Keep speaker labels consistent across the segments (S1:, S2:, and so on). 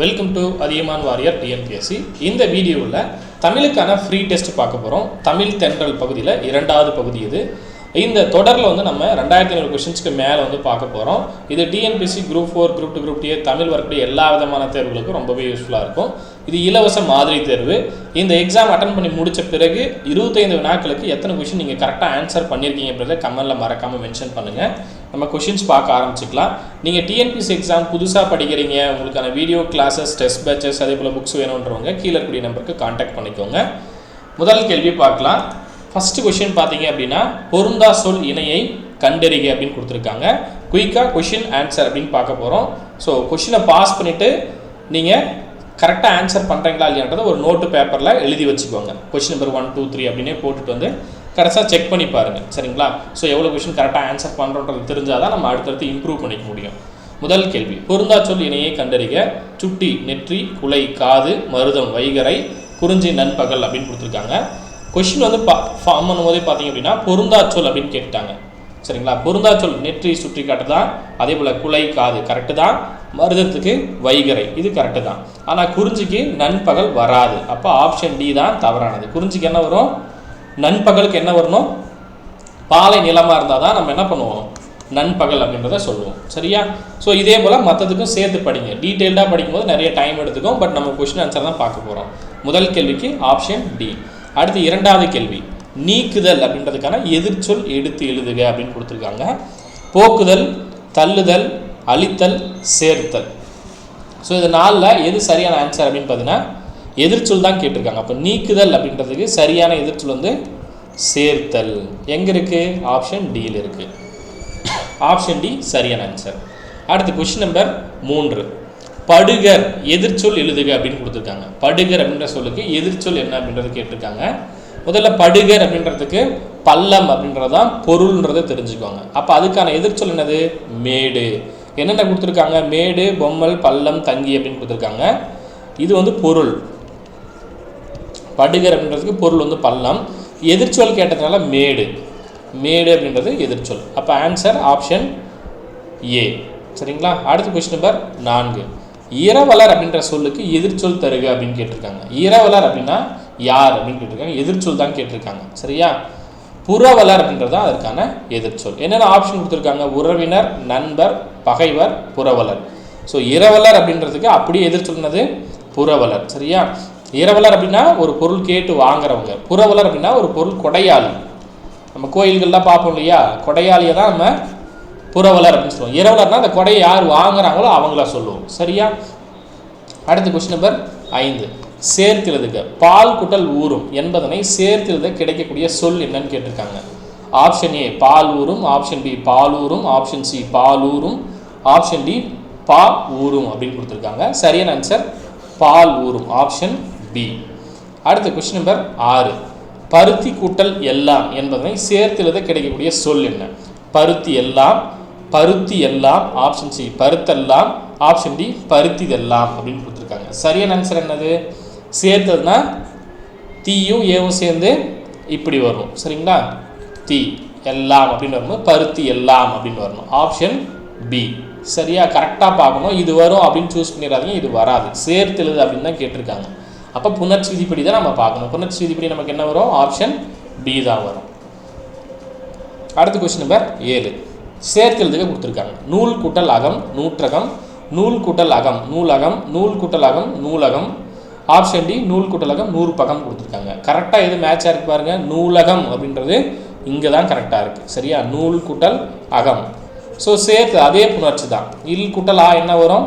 S1: Welcome to Athiyaman warrior TNPSC இந்த வீடியோவில் தமிழுக்கான free test பார்க்க போகிறோம் தமிழ் தென்றல் பகுதியில் இரண்டாவது பகுதி இது. இந்த தொடரில் வந்து நம்ம ரெண்டாயிரத்தி ஐநூறு கொஷின்ஸ்க்கு மேலே வந்து பார்க்க போகிறோம் இது TNPSC group four group two group DA Tamil வரக்கூடிய எல்லா விதமான தேர்வுகளுக்கும் ரொம்பவே யூஸ்ஃபுல்லாக இருக்கும். இது இலவச மாதிரி தேர்வு. இந்த எக்ஸாம் அட்டன் பண்ணி முடித்த பிறகு இருபத்தைந்து வினாக்களுக்கு எத்தனை கொஷின் நீங்கள் கரெக்டாக ஆன்சர் பண்ணியிருக்கீங்க அப்படின்றத கமெண்டில் மறக்காமல் மென்ஷன் பண்ணுங்கள் நம்ம கொஷின்ஸ் பார்க்க ஆரம்பிச்சுக்கலாம். நீங்கள் டிஎன்பிசி எக்ஸாம் புதுசாக படிக்கிறீங்க உங்களுக்கான வீடியோ கிளாஸஸ் டெஸ்ட் பேச்சஸ் அதே போல் புக்ஸ் வேணுன்றவங்க கீழே இருக்கக்கூடிய நம்பருக்கு காண்டாக்ட் பண்ணிக்கோங்க. முதல் கேள்வி பார்க்கலாம். ஃபஸ்ட்டு கொஷின் பார்த்தீங்க அப்படின்னா பொருந்தா சொல் இணையை கண்டறிக அப்படின்னு கொடுத்துருக்காங்க. குயிக்காக கொஷின் ஆன்சர் அப்படின்னு பார்க்க போகிறோம் ஸோ கொஷினை பாஸ் பண்ணிவிட்டு நீங்கள் கரெக்டாக ஆன்சர் பண்ணுறீங்களா இல்லையான்றதை ஒரு நோட்டு பேப்பரில் எழுதி வச்சுக்கோங்க. Question number one two three அப்படின்னே போட்டுட்டு வந்து கரெக்டாக செக் பண்ணி பாருங்கள் சரிங்களா? ஸோ எவ்வளோ கொஷின் கரெக்டாக ஆன்சர் பண்ணுறோன்றது தெரிஞ்சால் தான் நம்ம அடுத்தடுத்து இம்ப்ரூவ் பண்ணிக்க முடியும். முதல் கேள்வி. பொருந்தா சொல் இணையை கண்டறிக. சுட்டி நெற்றி குலை காது மருதம் வைகரை குறிஞ்சி நண்பகல் அப்படின்னு கொடுத்துருக்காங்க. கொஷின் வந்து பா ஃபார்ம் பண்ணும்போதே பார்த்தீங்க அப்படின்னா பொருந்தா சொல் அப்படின்னு கேட்டாங்க சரிங்களா? பொருந்தா சொல் நெற்றி சுற்றி காட்டு தான் அதே போல் குலை காது கரெக்டு தான். மருதத்துக்கு வைகரை இது கரெக்டு தான். ஆனால் குறிஞ்சிக்கு நண்பகல் வராது. அப்போ ஆப்ஷன் டி தான் தவறானது. குறிஞ்சிக்கு என்ன வரும்? நண்பகலுக்கு என்ன வரணும்? பாலை நிலமாக இருந்தால் தான் நம்ம என்ன பண்ணுவோம்? நண்பகல் அப்படின்றத சொல்லுவோம். சரியா? ஸோ இதே போல் மற்றதுக்கும் சேர்த்து படிங்க. டீட்டெயில்டாக படிக்கும்போது நிறைய டைம் எடுத்துக்கும். பட் நம்ம கொஷின் ஆன்சர் தான் பார்க்க போகிறோம் முதல் கேள்விக்கு ஆப்ஷன் டி அடுத்து இரண்டாவது கேள்வி. நீக்குதல் அப்படின்றதுக்கான எதிர்ச்சொல் எடுத்து எழுதுக அப்படின்னு கொடுத்துருக்காங்க. போக்குதல் தள்ளுதல் அழித்தல் சேர்த்தல். ஸோ இது நாளில் எது சரியான ஆன்சர் அப்படின்னு பார்த்தீங்கன்னா எதிர்ச்சொல் தான் கேட்டிருக்காங்க. அப்போ நீக்குதல் அப்படின்றதுக்கு சரியான எதிர்ச்சொல் வந்து சேர்த்தல். எங்கே இருக்குது ஆப்ஷன் டியில் இருக்குது ஆப்ஷன் டி சரியான ஆன்சர் அடுத்து கொஷின் நம்பர் மூன்று. படுகர் எதிர்ச்சொல் எழுதுக அப்படின்னு கொடுத்துருக்காங்க. படுகர் அப்படின்ற சொல்லுக்கு எதிர்ச்சொல் என்ன அப்படின்றது கேட்டிருக்காங்க. முதல்ல படுகர் அப்படின்றதுக்கு பள்ளம் அப்படின்றது தான் பொருள்ன்றதை தெரிஞ்சுக்கோங்க. அப்போ அதுக்கான எதிர்ச்சொல் என்னது? மேடு. என்னென்ன கொடுத்துருக்காங்க? மேடு பொம்மல் பள்ளம் தங்கி அப்படின்னு கொடுத்துருக்காங்க. இது வந்து பொருள். படுகர் அப்படின்றதுக்கு பொருள் வந்து பள்ளம். எதிர்ச்சொல் கேட்டதுனால மேடு. மேடு அப்படின்றது எதிர்ச்சொல். அப்போ ஆன்சர் ஆப்ஷன் ஏ சரிங்களா? அடுத்த கொஸ்டின் நம்பர் நான்கு. இரவலர் அப்படின்ற சொல்லுக்கு எதிர்ச்சொல் தருக அப்படின்னு கேட்டிருக்காங்க. இரவலர் அப்படின்னா யார் அப்படின்னு கேட்டிருக்காங்க. எதிர்ச்சொல் தான் கேட்டிருக்காங்க. சரியா? புறவலர் அப்படின்றது தான் அதற்கான எதிர்ச்சொல். என்னென்ன ஆப்ஷன் கொடுத்துருக்காங்க? உறவினர் நண்பர் பகைவர் புறவலர். ஸோ இரவலர் அப்படின்றதுக்கு அப்படியே எதிர்ச்சொல்னது புறவலர். சரியா? இரவலர் அப்படின்னா ஒரு பொருள் கேட்டு வாங்குறவங்க. புறவலர் அப்படின்னா ஒரு பொருள் கொடையாளி. நம்ம கோயில்கள்லாம் பார்ப்போம் இல்லையா? கொடையாளியை தான் நம்ம புறவலர் அப்படின்னு சொல்லுவோம். இரவலர்னா அந்த கொடையை யார் வாங்குறாங்களோ அவங்கள சொல்லுவோம். சரியா? அடுத்த கொஸ்டின் நம்பர் ஐந்து. சேர்த்திலதுக்கு பால் குட்டல் ஊறும் என்பதனை சேர்த்தெழுத கிடைக்கக்கூடிய சொல் என்னன்னு கேட்டிருக்காங்க. ஆப்ஷன் ஏ பால் ஊறும். ஆப்ஷன் பி பால் ஊறும். ஆப்ஷன் சி பால் ஊறும். ஆப்ஷன் டி பா ஊறும் அப்படின்னு கொடுத்துருக்காங்க. சரியான ஆன்சர் பால் ஊறும். ஆப்ஷன் பி அடுத்த கொஸ்டின் நம்பர் ஆறு. பருத்தி கூட்டல் எல்லாம் என்பதனை சேர்த்தெழுத கிடைக்கக்கூடிய சொல் என்ன? பருத்தி எல்லாம் பருத்தி எல்லாம் ஆப்ஷன் சி பருத்தெல்லாம் ஆப்ஷன் டி பருத்திதெல்லாம் அப்படின்னு கொடுத்துருக்காங்க. சரியான ஆன்சர் என்னது? சேர்த்ததுனா தீயும் ஏவும் சேர்ந்து இப்படி வரும். சரிங்களா? தீ எல்லாம் அப்படின்னு வரணும் பருத்தி எல்லாம் அப்படின்னு வரணும். ஆப்ஷன் பி சரியா கரெக்டாக பார்க்கணும். இது வரும் அப்படின்னு சூஸ் பண்ணிடாதீங்க இது வராது. சேர்த்தெழுது அப்படின்னு தான் கேட்டிருக்காங்க. அப்போ புணர்ச்சி விதிப்படி தான் நம்ம பார்க்கணும். புணர்ச்சி விதிப்படி நமக்கு என்ன வரும்? ஆப்ஷன் பி தான் வரும். அடுத்த கொஸ்டின் நம்பர் ஏழு. சேர்த்தெழுதுக கொடுத்துருக்காங்க. நூல் கூட்டல் அகம் நூற்றகம் நூல் கூட்டல் அகம் நூலகம் நூல் கூட்டல் அகம் நூலகம். ஆப்ஷன் டி நூல் கூட்டலகம் நூறு பகம் கொடுத்துருக்காங்க. கரெக்டாக எது மேட்சாக இருக்கு பாருங்க. நூலகம் அப்படின்றது இங்கே தான் கரெக்டாக இருக்குது சரியா? நூல் கூட்டல் அகம். ஸோ சேர்த்து அதே புணர்ச்சி தான். இல் கூட்டல் ஆ என்ன வரும்?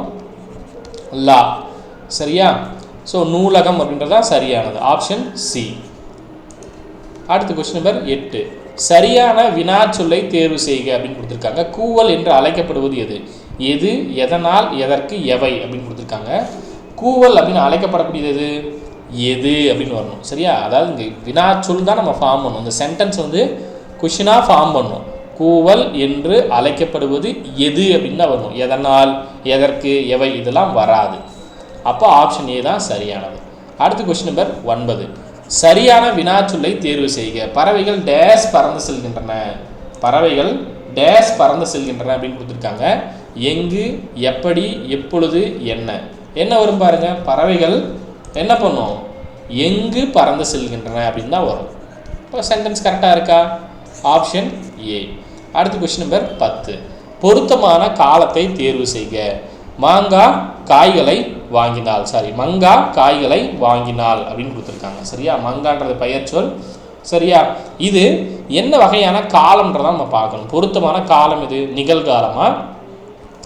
S1: லா. சரியா? ஸோ நூலகம் அப்படின்றது தான் சரியானது. ஆப்ஷன் சி அடுத்த கொஸ்டின் நம்பர் எட்டு. சரியான வினாச்சொல்லை தேர்வு செய்க அப்படின்னு கொடுத்துருக்காங்க. கூவல் என்று அழைக்கப்படுவது எது? எது எதனால் எதற்கு எவை அப்படின்னு கொடுத்துருக்காங்க. கூவல் அப்படின்னு அழைக்கப்படக்கூடியது எது? அப்படின்னு வரணும். சரியா? அதாவது இங்கே வினாச்சொல் தான் நம்ம ஃபார்ம் பண்ணணும் இந்த சென்டென்ஸ் வந்து கொஷினாக ஃபார்ம் பண்ணணும் கூவல் என்று அழைக்கப்படுவது எது அப்படின்னு தான் வரணும். எதனால் எதற்கு எவை இதெல்லாம் வராது. அப்போ ஆப்ஷன் ஏ தான் சரியானது. அடுத்த கொஸ்டின் நம்பர் ஒன்பது. சரியான வினாச்சொல்லை தேர்வு செய்க. பறவைகள் டேஸ் பறந்து செல்கின்றன. பறவைகள் டேஸ் பறந்து செல்கின்றன அப்படின்னு கொடுத்துருக்காங்க. எங்கு எப்படி எப்பொழுது என்ன? என்ன வரும் பாருங்க. பறவைகள் என்ன பண்ணும்? எங்கு பறந்து செல்கின்றன அப்படின்னு தான் வரும். இப்போ சென்டென்ஸ் கரெக்டாக இருக்கா? ஆப்ஷன் ஏ அடுத்த கொஸ்டின் நம்பர் பத்து. பொருத்தமான காலத்தை தேர்வு செய்க. மாங்காய் காய்களை வாங்கினாள் சாரி மங்கா காய்களை வாங்கினாள் அப்படின்னு கொடுத்துருக்காங்க. சரியா? மங்கான்றது பெயர் சொல். சரியா? இது என்ன வகையான காலம்ன்றதை நம்ம பார்க்கணும். பொருத்தமான காலம் இது. நிகழ்காலமா?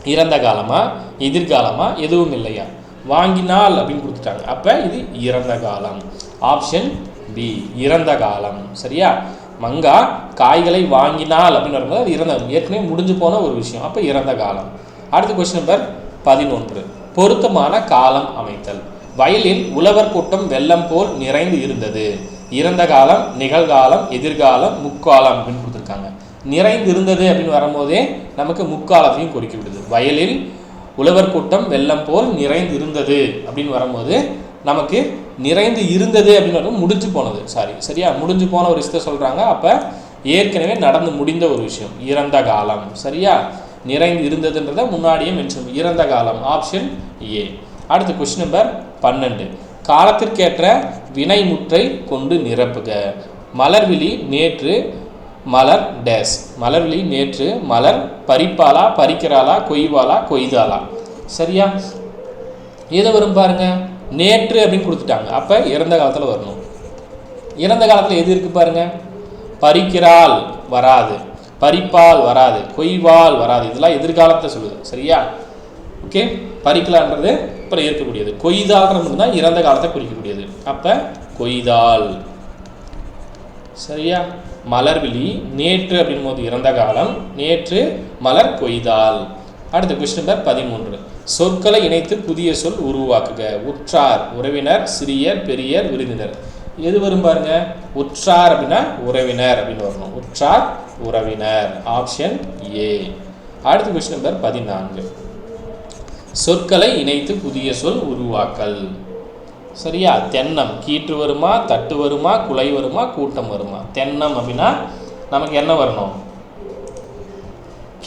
S1: இறந்த காலமா? எதிர்காலமா? எதுவும் இல்லையா? வாங்கினால் அப்படின்னு கொடுத்துட்டாங்க. அப்போ இது இறந்த காலம். ஆப்ஷன் பி இறந்த காலம். சரியா? மங்கா காய்களை வாங்கினால் அப்படின்னு வரும்போது அது இறந்த ஏற்கனவே முடிஞ்சு போன ஒரு விஷயம். அப்போ இறந்த காலம். அடுத்த கொஸ்டின் நம்பர் பதினொன்று. பொருத்தமான காலம் அமைத்தல். வயலில் உழவர் கூட்டம் வெள்ளம் போல் நிறைந்து இருந்தது. இறந்த காலம் நிகழ்காலம் எதிர்காலம் முக்காலம் அப்படின்னு கொடுத்துருக்காங்க. நிறைந்து இருந்தது அப்படின்னு வரும்போதே நமக்கு முக்காலத்தையும் குறிக்க விடுது. வயலில் உழவர் கூட்டம் வெள்ளம் போல் நிறைந்து இருந்தது அப்படின்னு வரும்போது நமக்கு நிறைந்து இருந்தது அப்படின்னு வரும் முடிஞ்சு போனது. சாரி சரியா? முடிஞ்சு போன ஒரு விஷயத்த சொல்கிறாங்க அப்போ ஏற்கனவே நடந்து முடிந்த ஒரு விஷயம். இறந்த காலம். சரியா? நிறைந்து இருந்ததுன்றதை முன்னாடியே மென்ஷன் இறந்த காலம் ஆப்ஷன் ஏ அடுத்து கொஸ்டின் நம்பர் பன்னெண்டு. காலத்திற்கேற்ற வினைமுற்றை கொண்டு நிரப்புக. மலர்விழி நேற்று மலர் டேஸ். மலர்விழி நேற்று மலர் பறிப்பாளா பறிக்கிறாளா கொய்வாளா கொய்தாளா? சரியா? எது வரும் பாருங்க. நேற்று அப்படின்னு கொடுத்துட்டாங்க. அப்போ இறந்த காலத்தில் வரணும். இறந்த காலத்தில் எது இருக்கு பாருங்க? பறிக்கிறாள் வராது. பறிப்பால் வராது கொய்வால் வராது. இதெல்லாம் எதிர்காலத்தை சொல்லுது. சரியா? ஓகே பறிக்கலான்றது அப்புறம் இருக்கக்கூடியது கொய்தால்ன்றது தான் இறந்த காலத்தை குறிக்கக்கூடியது. அப்போ கொய்தால். சரியா? மலர்விழி நேற்று அப்படின் போது இறந்த காலம் நேற்று மலர் கொய்தால். அடுத்த கொஸ்டின் நம்பர் பதிமூன்று. சொற்களை இணைத்து புதிய சொல் உருவாக்குக. உற்றார் உறவினர் சிறியர் பெரியர் விருந்தினர். எது வரும் பாருங்க? உற்றார் அப்படின்னா உறவினர் அப்படின்னு வரணும். உற்றார் உறவினர். ஆப்ஷன் ஏ அடுத்த கொஸ்டின் நம்பர் பதினான்கு. சொற்களை இணைத்து புதிய சொல் உருவாக்கல். சரியா? தென்னம். கீற்று வருமா தட்டு வருமா குலை வருமா கூட்டம் வருமா? தென்னம் அப்படின்னா நமக்கு என்ன வரணும்?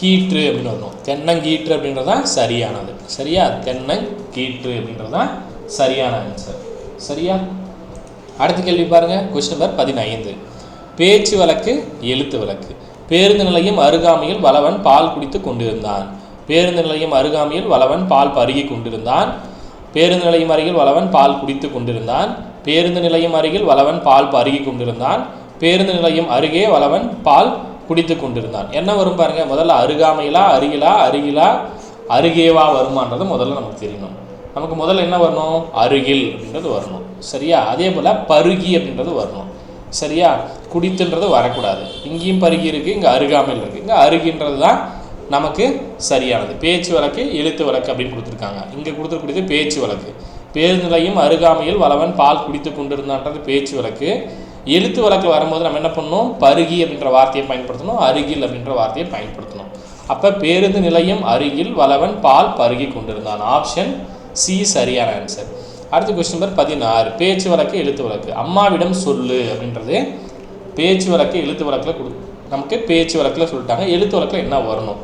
S1: கீற்று அப்படின்னு வரணும். தென்னங்கீற்று அப்படின்றது தான் சரியானது. சரியா? தென்னங்கீற்று அப்படின்றது தான் சரியான ஆன்சர் சரியா? அடுத்த கேள்வி பாருங்கள் கொஸ்டின் நம்பர் பதினைந்து. பேச்சு வழக்கு எழுத்து வழக்கு. பேருந்து நிலையம் அருகாமையில் வளவன் பால் குடித்து கொண்டிருந்தான். பேருந்து நிலையம் அருகாமையில் வளவன் பால் பருகி கொண்டிருந்தான். பேருந்து நிலையம் அருகில் வளவன் பால் குடித்து கொண்டிருந்தான். பேருந்து நிலையம் அருகில் வளவன் பால் பருகி கொண்டிருந்தான். பேருந்து நிலையம் அருகே வளவன் பால் குடித்து கொண்டிருந்தான். என்ன வரும் பாருங்கள் முதல்ல அருகாமையிலா அருகிலா அருகிலா அருகேவா வருமான்றது முதல்ல நமக்கு தெரியணும். நமக்கு முதல்ல என்ன வரணும்? அருகில் அப்படின்றது வரணும். சரியா? அதே போல் பருகி அப்படின்றது வரணும். சரியா? குடித்துன்றது வரக்கூடாது. இங்கேயும் பருகி இருக்குது இங்கே அருகாமையில் இருக்குது இங்கே அருகின்றது தான் நமக்கு சரியானது. பேச்சு வழக்கு எழுத்து வழக்கு அப்படின்னு கொடுத்துருக்காங்க. இங்கே கொடுத்துருக்கூடியது பேச்சு வழக்கு. பேருநிலையும் அருகாமையில் வளவன் பால் குடித்து கொண்டிருந்தான்றது பேச்சு வழக்கு. எழுத்து வழக்கு வரும்போது நம்ம என்ன பண்ணணும்? பருகி அப்படின்ற வார்த்தையை பயன்படுத்தணும். அருகில் அப்படின்ற வார்த்தையை பயன்படுத்தணும். அப்போ பேருந்து நிலையம் அருகில் வளவன் பால் பருகி கொண்டிருந்தான். ஆப்ஷன் சி சரியான ஆன்சர் அடுத்த கொஸ்டின் நம்பர் பதினாறு. பேச்சு வழக்கு எழுத்து வழக்கு. அம்மாவிடம் சொல்லு அப்படின்றது பேச்சு வழக்கு எழுத்து வழக்கில் கொடு நமக்கு பேச்சு வழக்கில் சொல்லிட்டாங்க. எழுத்து வழக்கில் என்ன வரணும்?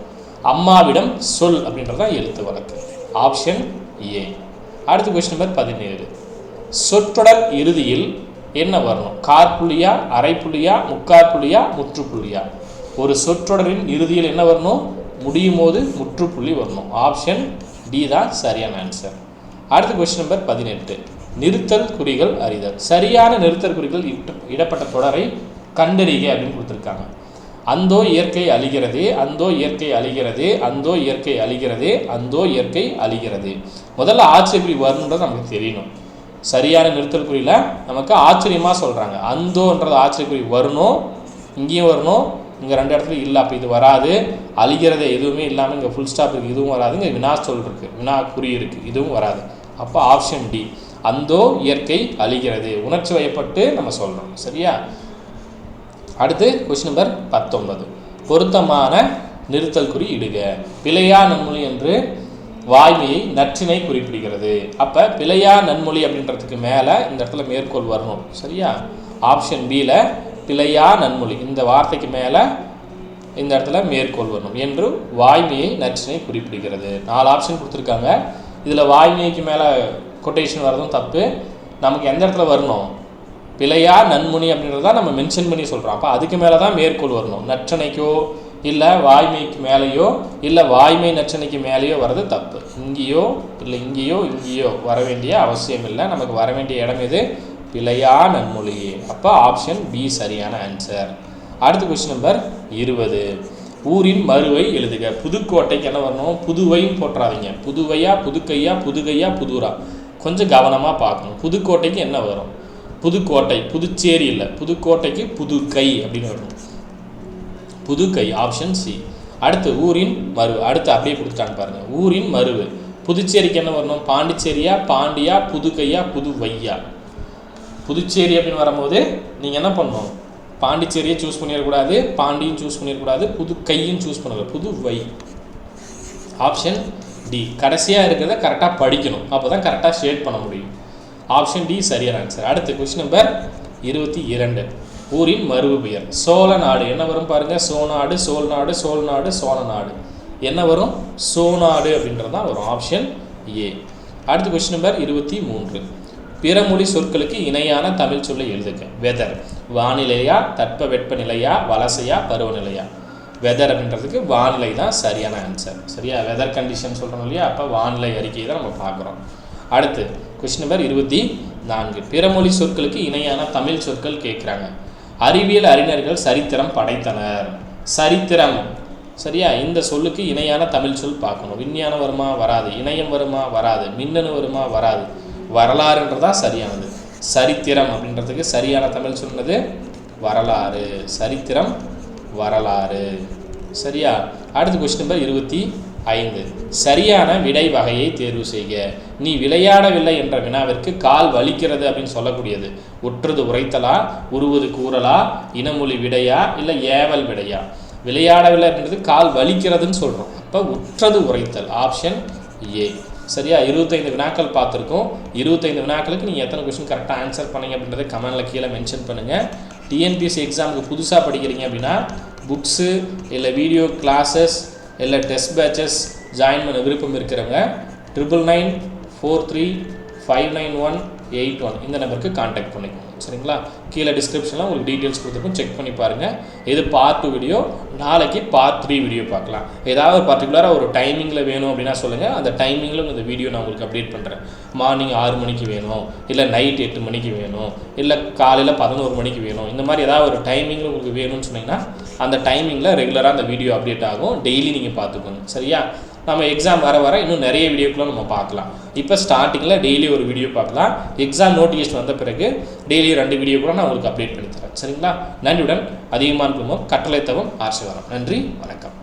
S1: அம்மாவிடம் சொல் அப்படின்றது தான் எழுத்து வழக்கு. ஆப்ஷன் ஏ அடுத்த கொஸ்டின் நம்பர் பதினேழு. சொற்றொடர் இறுதியில் என்ன வரணும்? காற்புள்ளியா அரைப்புள்ளியா முக்காற்புள்ளியா முற்றுப்புள்ளியா? ஒரு சொற்றொடரின் இறுதியில் என்ன வரணும்? முடியும் போது முற்றுப்புள்ளி வரணும். ஆப்ஷன் டி தான் சரியான ஆன்சர் அடுத்த கொஸ்டின் நம்பர் பதினெட்டு. நிறுத்தல் குறிகள் அறிதல். சரியான நிறுத்தல் குறிகள் இட்ட- இடப்பட்ட தொடரை கண்டறிக அப்படின்னு கொடுத்துருக்காங்க. அந்தோ இயற்கை அழிகிறது அந்தோ இயற்கை அழிகிறது அந்தோ இயற்கை அழிகிறது அந்தோ இயற்கை அழிகிறது. முதல்ல ஆச்சரியக்குறி வரணுன்றது நமக்கு தெரியணும். சரியான நிறுத்தல் குறியில் நமக்கு ஆச்சரியமாக சொல்கிறாங்க அந்தோன்றது ஆச்சரியக்குறி வரணும் இங்கேயும் வரணும் இங்கே ரெண்டு இடத்துல இல்லை அப்போ இது வராது. அழிகிறதே எதுவுமே இல்லாமல் இங்கே ஃபுல் ஸ்டாப் இருக்குது இதுவும் வராது. இங்கே வினா சொல் இருக்குது வினா குறி இருக்குது இதுவும் வராது. அப்போ ஆப்ஷன் டி அந்தோ இயற்கை அழிகிறது. உணர்ச்சி வயப்பட்டு நம்ம சொல்கிறோம் சரியா? அடுத்து கொஸ்டின் நம்பர் பத்தொன்பது. பொருத்தமான நிறுத்தல் குறி இடுக. பிழையா நன்மொழி என்று வாய்மையை நற்றினை குறிப்பிடுகிறது. அப்போ பிழையா நன்மொழி அப்படின்றதுக்கு மேலே இந்த இடத்துல மேற்கோள் வரணும் சரியா? ஆப்ஷன் பியில் பிழையா நன்மொழி. இந்த வார்த்தைக்கு மேலே இந்த இடத்துல மேற்கோள் வரணும். என்று வாய்மையை நற்றினை குறிப்பிடுகிறது. நாலு ஆப்ஷன் கொடுத்துருக்காங்க. இதில் வாய்மைக்கு மேலே கொட்டேஷன் வர்றதும் தப்பு. நமக்கு எந்த இடத்துல வரணும்? பிழையா நன்முனி அப்படின்றத நம்ம மென்ஷன் பண்ணி சொல்கிறோம் அப்போ அதுக்கு மேலே தான் மேற்கோள் வரணும். நற்றணைக்கோ இல்லை வாய்மைக்கு மேலேயோ இல்லை வாய்மை நச்சனைக்கு மேலேயோ வர்றது தப்பு. இங்கேயோ இல்லை இங்கேயோ இங்கேயோ வர வேண்டிய அவசியம் இல்லை. நமக்கு வர வேண்டிய இடம் எது? பிழையா நன்மொழியே அப்போ ஆப்ஷன் பி சரியான ஆன்சர் அடுத்த கொஸ்டின் நம்பர் இருபது. ஊரின் மறுவை எழுதுக. புதுக்கோட்டைக்கு என்ன வரணும்? புதுவையும் போட்டுறாதீங்க. புதுவையா புதுக்கையா புதுகையா புதுரா. கொஞ்சம் கவனமாக பார்க்கணும். புதுக்கோட்டைக்கு என்ன வரும்? புதுக்கோட்டை புதுச்சேரி இல்லை. புதுக்கோட்டைக்கு புதுக்கை அப்படின்னு வரும். புதுக்கை ஆப்ஷன் சி அடுத்து ஊரின் மறு அடுத்து அப்படியே கொடுத்துட்டாங்க பாருங்கள் ஊரின் மருவு புதுச்சேரிக்கு என்ன வரணும்? பாண்டிச்சேரியா பாண்டியா புதுக்கையா புதுவையா? புதுச்சேரி அப்படின்னு வரும்போது நீங்கள் என்ன பண்ணணும்? பாண்டிச்சேரியை சூஸ் பண்ணிடக்கூடாது பாண்டியும் சூஸ் பண்ணிடக்கூடாது புதுக்கையும் சூஸ் பண்ணக்கூடாது. புதுவை ஆப்ஷன் டி கடைசியாக இருக்கிறத கரெக்டாக படிக்கணும். அப்போ தான் கரெக்டாக ஷேட் பண்ண முடியும். ஆப்ஷன் டி சரியான ஆன்சர் அடுத்து கொஸ்டின் நம்பர் இருபத்தி இரண்டு. ஊரின் மருவு பெயர் சோழ நாடு. என்ன வரும் பாருங்கள் சோநாடு சோழ்நாடு சோழ்நாடு சோழ நாடு என்ன வரும்? சோநாடு அப்படின்றது தான் வரும் ஆப்ஷன் ஏ அடுத்து கொஸ்டின் நம்பர் இருபத்தி மூன்று. பிறமொழி சொற்களுக்கு இணையான தமிழ் சொல்லை எழுதுங்க வெதர் வானிலையா தட்ப வெப்பநிலையா வலசையா பருவநிலையா? வெதர் அப்படின்றதுக்கு வானிலை தான் சரியான ஆன்சர் சரியா? வெதர் கண்டிஷன் சொல்கிறோம் இல்லையா? அப்போ வானிலை அறிக்கையை தான் நம்ம பார்க்குறோம். அடுத்து கொஸ்டின் நம்பர் இருபத்தி நான்கு. பிறமொழி சொற்களுக்கு இணையான தமிழ் சொற்கள் கேட்குறாங்க. அறிவியல் அறிஞர்கள் சரித்திரம் படைத்தனர். சரித்திரம். சரியா? இந்த சொல்லுக்கு இணையான தமிழ் சொல் பார்க்கணும். விஞ்ஞானம் வருமா? வராது. இணையம் வருமா? வராது. மின்னணு வருமா? வராது. வரலாறுன்றதா சரியானது. சரித்திரம் அப்படின்றதுக்கு சரியான தமிழ் சொன்னது வரலாறு. சரித்திரம் வரலாறு. சரியா? அடுத்த கொஸ்டின் நம்பர் இருபத்தி ஐந்து. சரியான விடை வகையை தேர்வு செய்க. நீ விளையாடவில்லை என்ற வினாவிற்கு கால் வலிக்கிறது அப்படின்னு சொல்லக்கூடியது. உற்றது உரைத்தலா உருவது கூறலா இனமொழி விடையா இல்லை ஏவல் விடையா? விளையாடவில்லை அப்படின்றது கால் வலிக்கிறதுன்னு சொல்கிறோம் அப்போ உற்றது உரைத்தல் ஆப்ஷன் ஏ சரியா? இருபத்தைந்து வினாக்கள் பார்த்துருக்கோம். இருபத்தைந்து வினாக்களுக்கு நீங்கள் எத்தனை கொஸ்டின் கரெக்டாக ஆன்சர் பண்ணீங்க அப்படின்றத கமெண்டில் கீழே மென்ஷன் பண்ணுங்கள் டிஎன்பிஎஸ்சி எக்ஸாமுக்கு புதுசாக படிக்கிறீங்க அப்படின்னா புக்ஸு இல்லை வீடியோ கிளாஸஸ் இல்லை டெஸ்ட் பேட்சஸ் ஜாயின் பண்ண விருப்பம் இருக்கிறவங்க triple nine four three five nine one eight one இந்த நம்பருக்கு காண்டாக்ட் பண்ணிக்கோங்க சரிங்களா? கீழே டிஸ்கிரிப்ஷனில் உங்களுக்கு டீட்டெயில்ஸ் கொடுத்துருக்கோம். செக் பண்ணி பாருங்கள் இது பார்ட் டூ வீடியோ நாளைக்கு பார்ட் த்ரீ வீடியோ பார்க்கலாம். ஏதாவது பர்டிகுலராக ஒரு டைமிங்கில் வேணும் அப்படின்னா சொல்லுங்கள் அந்த டைமிங்கில் இந்த வீடியோ நான் உங்களுக்கு அப்டேட் பண்ணுறேன் மார்னிங் ஆறு மணிக்கு வேணும். இல்லை நைட் எட்டு மணிக்கு வேணும். இல்லை காலையில் பதினோரு மணிக்கு வேணும். இந்த மாதிரி ஏதாவது ஒரு டைமிங்கில் உங்களுக்கு வேணும்னு சொன்னீங்கன்னா அந்த டைமிங்கில் ரெகுலராக அந்த வீடியோ அப்டேட் ஆகும். டெய்லி நீங்கள் பார்த்துக்கோங்க. சரியா? நம்ம எக்ஸாம் வர வர இன்னும் நிறைய வீடியோக்குள்ள நம்ம பார்க்கலாம். இப்போ ஸ்டார்டிங்கில் டெய்லி ஒரு வீடியோ பார்க்கலாம். எக்ஸாம் நோட்டிஃபிகேஷன் வந்த பிறகு டெய்லி ரெண்டு வீடியோ கூட நான் உங்களுக்கு அப்டேட் பண்ணி தரேன். சரிங்களா? நன்றியுடன் அதிகமான குடும்பம் கட்டளை தவம் வரம் நன்றி வணக்கம்.